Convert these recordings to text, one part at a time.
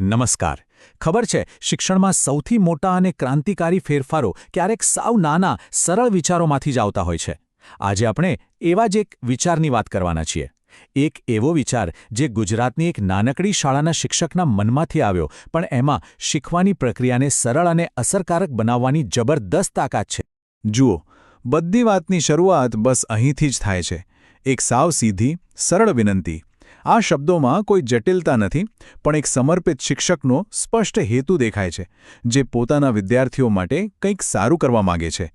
નમસ્કાર. ખબર છે, શિક્ષણમાં સૌથી મોટા અને ક્રાંતિકારી ફેરફારો ક્યારેક સાવ નાના, સરળ વિચારોમાંથી જ આવતા હોય છે. આજે આપણે એવા જ એક વિચારની વાત કરવાના છીએ. એક એવો વિચાર જે ગુજરાતની એક નાનકડી શાળાના શિક્ષકના મનમાંથી આવ્યો, પણ એમાં શીખવાની પ્રક્રિયાને સરળ અને અસરકારક બનાવવાની જબરદસ્ત તાકાત છે. જુઓ, બધી વાતની શરૂઆત બસ અહીંથી જ થાય છે. એક સાવ સીધી, સરળ વિનંતી. આ શબ્દોમાં કોઈ જટિલતા નથી, પણ એક સમર્પિત શિક્ષકનો સ્પષ્ટ હેતુ દેખાય છે, જે પોતાના વિદ્યાર્થીઓ માટે કંઈક સારું કરવા માંગે છે.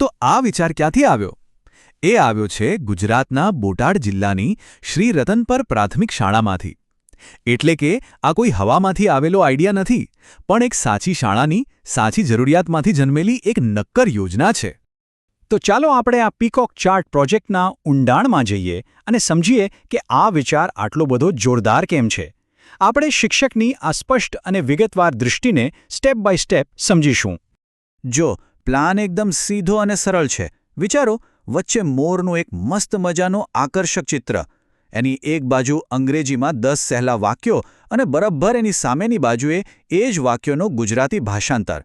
તો આ વિચાર ક્યાંથી આવ્યો? એ આવ્યો છે ગુજરાતના બોટાદ જિલ્લાની શ્રી રતનપર પ્રાથમિક શાળામાંથી. એટલે કે આ કોઈ હવામાંથી આવેલો આઈડિયા નથી, પણ એક સાચી શાળાની સાચી જરૂરિયાતમાંથી જન્મેલી એક નક્કર યોજના છે. તો ચાલો આપણે આ પીકોક ચાર્ટ પ્રોજેક્ટના ઊંડાણમાં જઈએ અને સમજીએ કે આ વિચાર આટલો બધો જોરદાર કેમ છે. આપણે શિક્ષકની આ સ્પષ્ટ અને વિગતવાર દૃષ્ટિને સ્ટેપ બાય સ્ટેપ સમજીશું. જો, પ્લાન એકદમ સીધો અને સરળ છે. વિચારો, વચ્ચે મોરનું એક મસ્ત મજાનું આકર્ષક ચિત્ર. એની એક બાજુ અંગ્રેજીમાં દસ સહેલા વાક્યો અને બરાબર એની સામેની બાજુએ એ જ વાક્યોનો ગુજરાતી ભાષાંતર.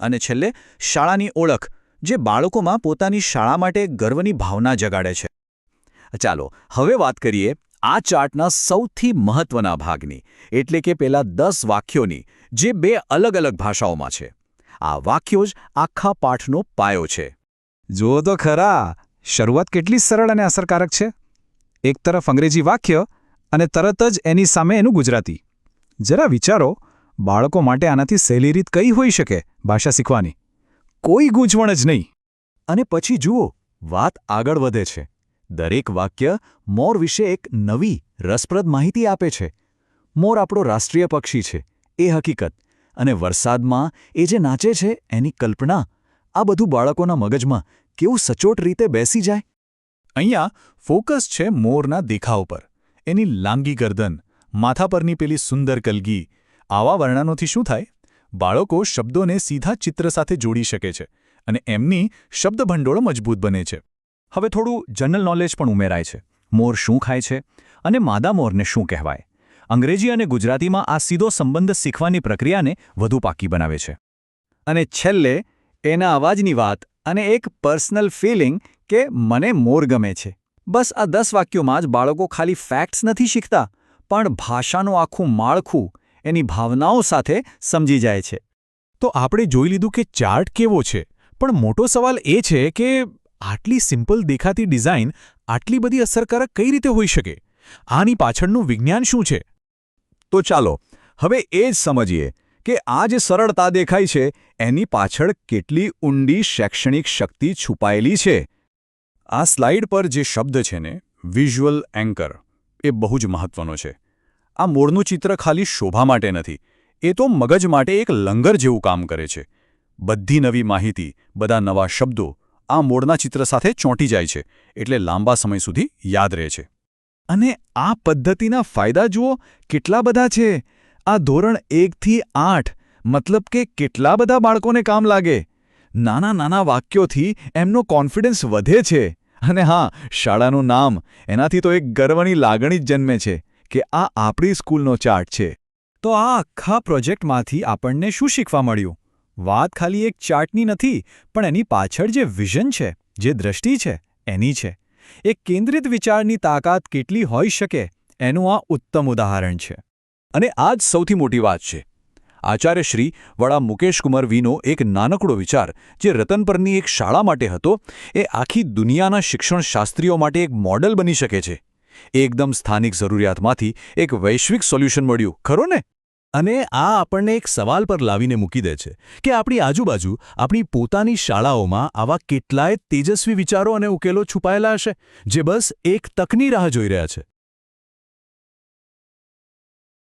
અને છેલ્લે, શાળાની ઓળખ. જે બાળકોમાં પોતાની શાળા માટે ગર્વની ભાવના જગાડે છે. ચાલો, હવે વાત કરીએ આ ચાર્ટના સૌથી મહત્વના ભાગની, એટલે કે પેલા દસ વાક્યોની, જે બે અલગ અલગ ભાષાઓમાં છે. આ વાક્યો જ આખા પાઠનો પાયો છે. જુઓ તો ખરા, શરૂઆત કેટલી સરળ અને અસરકારક છે. એક તરફ અંગ્રેજી વાક્ય અને તરત જ એની સામે એનું ગુજરાતી. જરા વિચારો, બાળકો માટે આનાથી સહેલી રીત કઈ હોઈ શકે, ભાષા શીખવાની? કોઈ ગૂંચવણ જ નહીં. અને પછી જુઓ, વાત આગળ વધે છે. દરેક વાક્ય મોર વિશે એક નવી, રસપ્રદ માહિતી આપે છે. મોર આપણો રાષ્ટ્રીય પક્ષી છે, એ હકીકત. અને વરસાદમાં એ જે નાચે છે, એની કલ્પના, આ બધું બાળકોના મગજમાં કેવું સચોટ રીતે બેસી જાય? અહીંયા ફોકસ છે મોરના દેખાવ પર. એની લાંગી ગરદન, માથા પરની પેલી સુંદર કલગી, આવા વર્ણનોથી શું થાય? બાળકો શબ્દોને સીધા ચિત્ર સાથે જોડી શકે છે અને એમની શબ્દભંડોળ મજબૂત બને છે. હવે થોડું જનરલ નોલેજ પણ ઉમેરાય છે. મોર શું ખાય છે અને માદા મોરને શું કહેવાય? અંગ્રેજી અને ગુજરાતીમાં આ સીધો સંબંધ શીખવાની પ્રક્રિયાને વધુ પાકી બનાવે છે. અને છેલ્લે, એના અવાજની વાત અને એક પર્સનલ ફિલિંગ કે મને મોર ગમે છે. બસ આ દસ વાક્યોમાં જ બાળકો ખાલી ફેક્ટ્સ નથી શીખતા, પણ ભાષાનું આખું માળખું એની ભાવનાઓ સાથે સમજી જાય છે. તો આપણે જોઈ લીધું કે ચાર્ટ કેવો છે, પણ મોટો સવાલ એ છે કે આટલી સિમ્પલ દેખાતી ડિઝાઇન આટલી બધી અસરકારક કઈ રીતે હોઈ શકે? આની પાછળનું વિજ્ઞાન શું છે? તો ચાલો, હવે એ જ સમજીએ કે આ જે સરળતા દેખાય છે, એની પાછળ કેટલી ઊંડી શૈક્ષણિક શક્તિ છુપાયેલી છે. આ સ્લાઇડ પર જે શબ્દ છે ને, વિઝ્યુઅલ એન્કર, એ બહુ જ મહત્વનો છે. આ મોરનું ચિત્ર ખાલી શોભા માટે નથી, એ તો મગજ માટે એક લંગર જેવું કામ કરે છે. બધી નવી માહિતી, બધા નવા શબ્દો આ મોરના ચિત્ર સાથે ચોંટી જાય છે, એટલે લાંબા સમય સુધી યાદ રહે છે. અને આ પદ્ધતિના ફાયદા જુઓ, કેટલા બધા છે. આ ધોરણ એકથી આઠ, મતલબ કે કેટલા બધા બાળકોને કામ લાગે. નાના નાના વાક્યોથી એમનો કોન્ફિડન્સ વધે છે. અને હા, શાળાનું નામ, એનાથી તો એક ગર્વની લાગણી જ જન્મે છે. કે આ આપણી સ્કૂલનો ચાર્ટ છે. તો આ આખા પ્રોજેક્ટમાંથી આપણને શું શીખવા મળ્યું? વાત ખાલી એક ચાર્ટની નથી, પણ એની પાછળ જે વિઝન છે, જે દ્રષ્ટિ છે, એની છે. એક કેન્દ્રિત વિચારની તાકાત કેટલી હોઈ શકે, એનું આ ઉત્તમ ઉદાહરણ છે. અને આ જ સૌથી મોટી વાત છે. આચાર્ય શ્રી વડા મુકેશકુમાર વીનો એક નાનકડો વિચાર, જે રતનપરની એક શાળા માટે હતો, એ આખી દુનિયાના શિક્ષણશાસ્ત્રીઓ માટે એક મોડલ બની શકે છે. એકદમ સ્થાનિક જરૂરિયાતમાંથી એક વૈશ્વિક સોલ્યુશન મળ્યું, ખરો ને? અને આ આપણને એક સવાલ પર લાવીને મૂકી દે છે કે આપણી આજુબાજુ આપણી પોતાની શાળાઓમાં આવા કેટલાય તેજસ્વી વિચારો અને ઉકેલો છુપાયેલા હશે, જે બસ એક તકની રાહ જોઈ રહ્યા છે.